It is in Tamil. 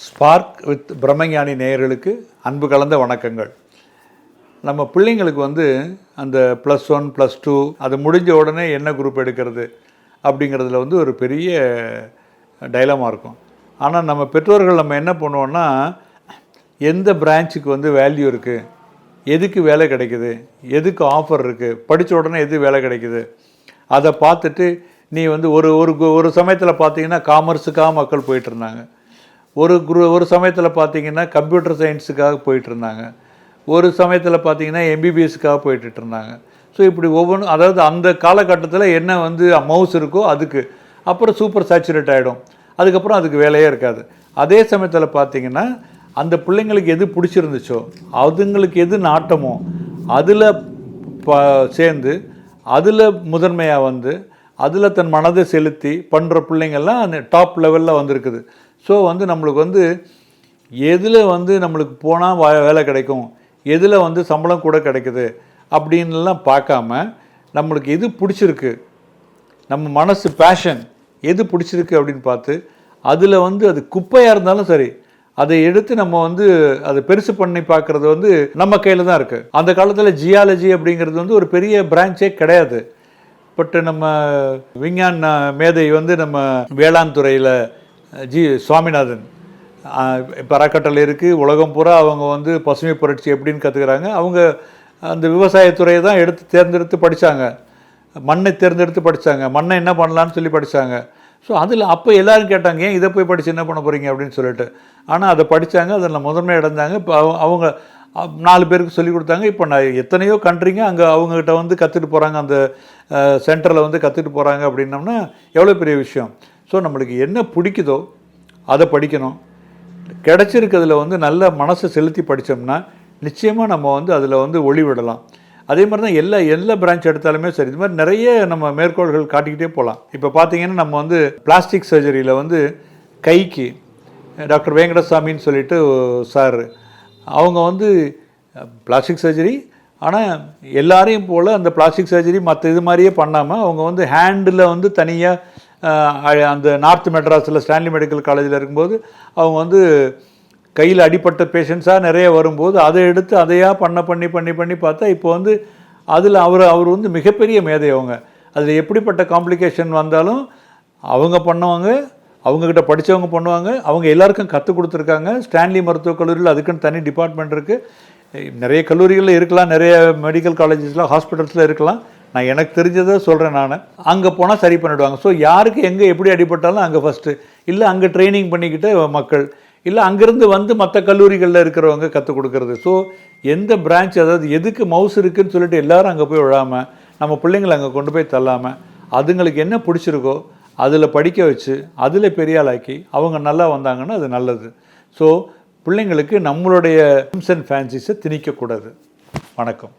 ஸ்பார்க் வித் பிரம்மஞானி நேயர்களுக்கு அன்பு கலந்த வணக்கங்கள். நம்ம பிள்ளைங்களுக்கு வந்து அந்த ப்ளஸ் ஒன் ப்ளஸ் டூ அது முடிஞ்ச உடனே என்ன குரூப் எடுக்கிறது அப்படிங்கிறதுல வந்து ஒரு பெரிய டைலமாக இருக்கும். ஆனால் நம்ம பெற்றோர்கள் நம்ம என்ன பண்ணுவோன்னா எந்த பிரான்ச்சுக்கு வந்து வேல்யூ இருக்குது எதுக்கு வேலை கிடைக்குது எதுக்கு ஆஃபர் இருக்குது படித்த உடனே எது வேலை கிடைக்குது அதை பார்த்துட்டு நீ வந்து ஒரு ஒரு கு- ஒரு சமயத்தில் பார்த்தீங்கன்னா காமர்ஸுக்காக மக்கள் போயிட்டுருந்தாங்க ஒரு குரு ஒரு சமயத்தில் பார்த்தீங்கன்னா கம்ப்யூட்டர் சயின்ஸுக்காக போயிட்டுருந்தாங்க. ஒரு சமயத்தில் பார்த்தீங்கன்னா எம்பிபிஎஸ்க்காக போயிட்டு இருந்தாங்க ஸோ இப்படி ஒவ்வொன்றும் அதாவது அந்த காலகட்டத்தில் என்ன வந்து மவுஸ் இருக்கோ அதுக்கு. அப்புறம் சூப்பர் சேச்சுரேட் ஆகிடும் அதுக்கப்புறம் அதுக்கு வேலையே இருக்காது. அதே சமயத்தில் பார்த்தீங்கன்னா அந்த பிள்ளைங்களுக்கு எது பிடிச்சிருந்துச்சோ அதுங்களுக்கு எது நாட்டமோ அதில் ப சேர்ந்து அதில் முதன்மையாக வந்து அதில் தன் மனதை செலுத்தி பண்ணுற பிள்ளைங்கள்லாம் அந்த டாப் லெவலில் வந்திருக்குது. ஸோ வந்து நம்மளுக்கு வந்து எதில் வந்து நம்மளுக்கு போனால் வேலை கிடைக்கும்? எதில் வந்து சம்பளம் கூட கிடைக்குது? அப்படின்லாம் பார்க்காம நம்மளுக்கு எது பிடிச்சிருக்கு? நம்ம மனசு பேஷன் எது பிடிச்சிருக்கு அப்படின்னு பார்த்து அதில் வந்து அது குப்பையாக இருந்தாலும் சரி அதை எடுத்து நம்ம வந்து அதை பெருசு பண்ணி பார்க்குறது வந்து நம்ம கையில் தான் இருக்குது அந்த காலத்தில் ஜியாலஜி அப்படிங்கிறது வந்து ஒரு பெரிய பிரான்ச்சே கிடையாது. பட் நம்ம விஞ்ஞான மேதை வந்து நம்ம வேளாண் துறையில் ஜி சுவாமிநாதன். இப்போ அறக்கட்டளை இருக்குது உலகம் பூரா அவங்க வந்து பசுமை புரட்சி எப்படின்னு கற்றுக்குறாங்க அவங்க அந்த விவசாயத்துறையை தான் எடுத்து தேர்ந்தெடுத்து படித்தாங்க மண்ணை தேர்ந்தெடுத்து படித்தாங்க மண்ணை என்ன பண்ணலான்னு சொல்லி படித்தாங்க ஸோ அதில் அப்போ எல்லாரும் கேட்டாங்க ஏன் இதை போய் படித்து என்ன பண்ண போகிறீங்க அப்படின்னு சொல்லிட்டு. ஆனால் அதை படித்தாங்க அதில் முதன்மை இடந்தாங்க இப்போ அவங்க- அவங்க நாலு பேருக்கு சொல்லி கொடுத்தாங்க. இப்போ நான் எத்தனையோ கண்ட்ரிங்க அங்கே அவங்ககிட்ட வந்து கற்றுட்டு போகிறாங்க அந்த சென்டரில் வந்து கற்றுட்டு போகிறாங்க அப்படின்னம்னா எவ்வளோ பெரிய விஷயம்? ஸோ நம்மளுக்கு என்ன பிடிக்குதோ அதை படிக்கணும். கிடச்சிருக்கிறதுல வந்து நல்ல மனசை செலுத்தி படித்தோம்னா நிச்சயமாக நம்ம வந்து அதில் வந்து ஒளி விடலாம் அதே மாதிரி தான் எல்லா எல்லா பிரான்ச் எடுத்தாலுமே சரி இது மாதிரி நிறைய நம்ம மேற்கோள்கள் காட்டிக்கிட்டே போகலாம். இப்போ பார்த்தீங்கன்னா நம்ம வந்து பிளாஸ்டிக் சர்ஜரியில் வந்து கைக்கு டாக்டர் வேங்கடசாமின்னு சொல்லிட்டு சார் அவங்க வந்து பிளாஸ்டிக் சர்ஜரி ஆனால் எல்லாரையும் போல் அந்த பிளாஸ்டிக் சர்ஜரி மற்ற இது மாதிரியே பண்ணாமல் அவங்க வந்து ஹேண்டில் வந்து தனியாக அந்த நார்த் மெட்ராஸில் ஸ்டான்லி மெடிக்கல் காலேஜில் இருக்கும்போது அவங்க வந்து கையில் அடிப்பட்ட பேஷண்ட்ஸாக நிறைய வரும்போது அதை எடுத்து அதையாக பண்ண பண்ணி பண்ணி பண்ணி பார்த்தா இப்போ வந்து அதில் அவர் அவர் வந்து மிகப்பெரிய மேதை அவங்க. அதில் எப்படிப்பட்ட காம்ப்ளிகேஷன் வந்தாலும் அவங்க பண்ணுவாங்க அவங்கக்கிட்ட படித்தவங்க பண்ணுவாங்க அவங்க எல்லாருக்கும் கற்றுக் கொடுத்துருக்காங்க. ஸ்டான்லி மருத்துவக் கல்லூரியில் அதுக்குன்னு தனி டிபார்ட்மெண்ட் இருக்குது நிறைய கல்லூரிகளில் இருக்கலாம் நிறைய மெடிக்கல் காலேஜஸில் ஹாஸ்பிட்டல்ஸில் இருக்கலாம். நான் எனக்கு தெரிஞ்சதை சொல்கிறேன் நான். அங்கே போனால் சரி பண்ணிவிடுவாங்க ஸோ யாருக்கு எங்கே எப்படி அடிபட்டாலும் அங்கே ஃபஸ்ட்டு இல்லை அங்கே ட்ரைனிங் பண்ணிக்கிட்டு மக்கள். இல்லை அங்கேருந்து வந்து மற்ற கல்லூரிகளில் இருக்கிறவங்க கற்றுக் கொடுக்குறது. ஸோ எந்த பிரான்ச் அதாவது எதுக்கு மவுஸ் இருக்குதுன்னு சொல்லிட்டு எல்லாரும் அங்கே போய் விழாமல் நம்ம பிள்ளைங்களை அங்கே கொண்டு போய் தள்ளாமல் அதுங்களுக்கு என்ன பிடிச்சிருக்கோ அதில் படிக்க வச்சு அதில் பெரியாளாக்கி அவங்க நல்லா வந்தாங்கன்னா அது நல்லது. ஸோ பிள்ளைங்களுக்கு நம்மளுடைய அண்ட் ஃபேன்சிஸை திணிக்கக்கூடாது. வணக்கம்.